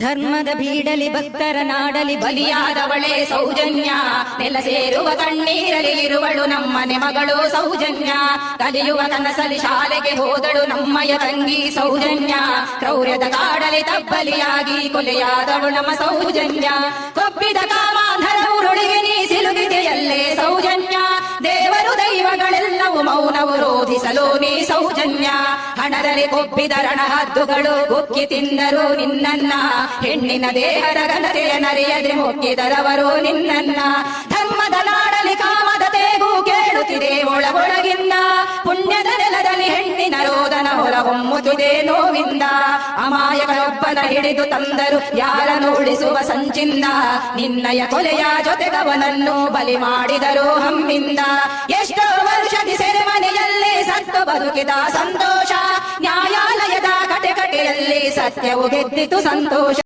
ಧರ್ಮದ ಬೀಡಲಿ ಭಕ್ತರ ನಾಡಲಿ ಬಲಿಯಾದವಳೆ ಸೌಜನ್ಯ. ನೆಲ ಸೇರುವ ಕಣ್ಣೀರಲಿ ಇರುವಳು ನಮ್ಮನೆ ಮಗಳು ಸೌಜನ್ಯ. ಕಲಿಯುವ ಕನಸಲಿ ಶಾಲೆಗೆ ಹೋದಳು ನಮ್ಮಯ ತಂಗಿ ಸೌಜನ್ಯ. ಕ್ರೌರ್ಯದ ಕಾಡಲಿ ತಬ್ಬಲಿಯಾಗಿ ಕೊಲೆಯಾದಳು ನಮ್ಮ ಸೌಜನ್ಯ. ಕೊಪ್ಪಿದ ನೀ ಸೌಜನ್ಯ, ಹಣದಲ್ಲಿ ಕೊಪ್ಪಿದ ರಣಹದ್ದುಗಳು ಕುಕ್ಕಿ ತಿಂದರು ನಿನ್ನನ್ನ. ಹೆಣ್ಣಿನ ದೇಹದ ಘನತೆಯ ನರೆಯದೆ ಮುಕ್ಕಿದರವರು ನಿನ್ನನ್ನ. ಧರ್ಮದ ನಾಡಲಿ ಕಾಮದ ತೇಗು ಕೇಳುತ್ತಿದೆ ಒಳಗೊಳಗಿಂದ. ಪುಣ್ಯದ ನೆಲದಲ್ಲಿ ಹೆಣ್ಣಿನ ರೋದನ ಹೊರಹೊಮ್ಮುತ್ತಿದೆ ನೋವಿಂದ. ಅಮಾಯಕರೊಬ್ಬನ ಹಿಡಿದು ತಂದರು ಯಾರನ್ನು ಉಳಿಸುವ ಸಂಚಿಂದ. ನಿನ್ನಯ ಕೊಲೆಯ ಜೊತೆಗವನನ್ನು ಬಲಿ ಮಾಡಿದರು ಹಮ್ಮಿಂದ. ಎಷ್ಟೋ ಬದುಕಿದ ಸಂತೋಷ ನ್ಯಾಯಾಲಯದ ಕಟೆಕಟೆಯಲ್ಲಿ ಸತ್ಯವು ಗೆದ್ದಿತು ಸಂತೋಷ.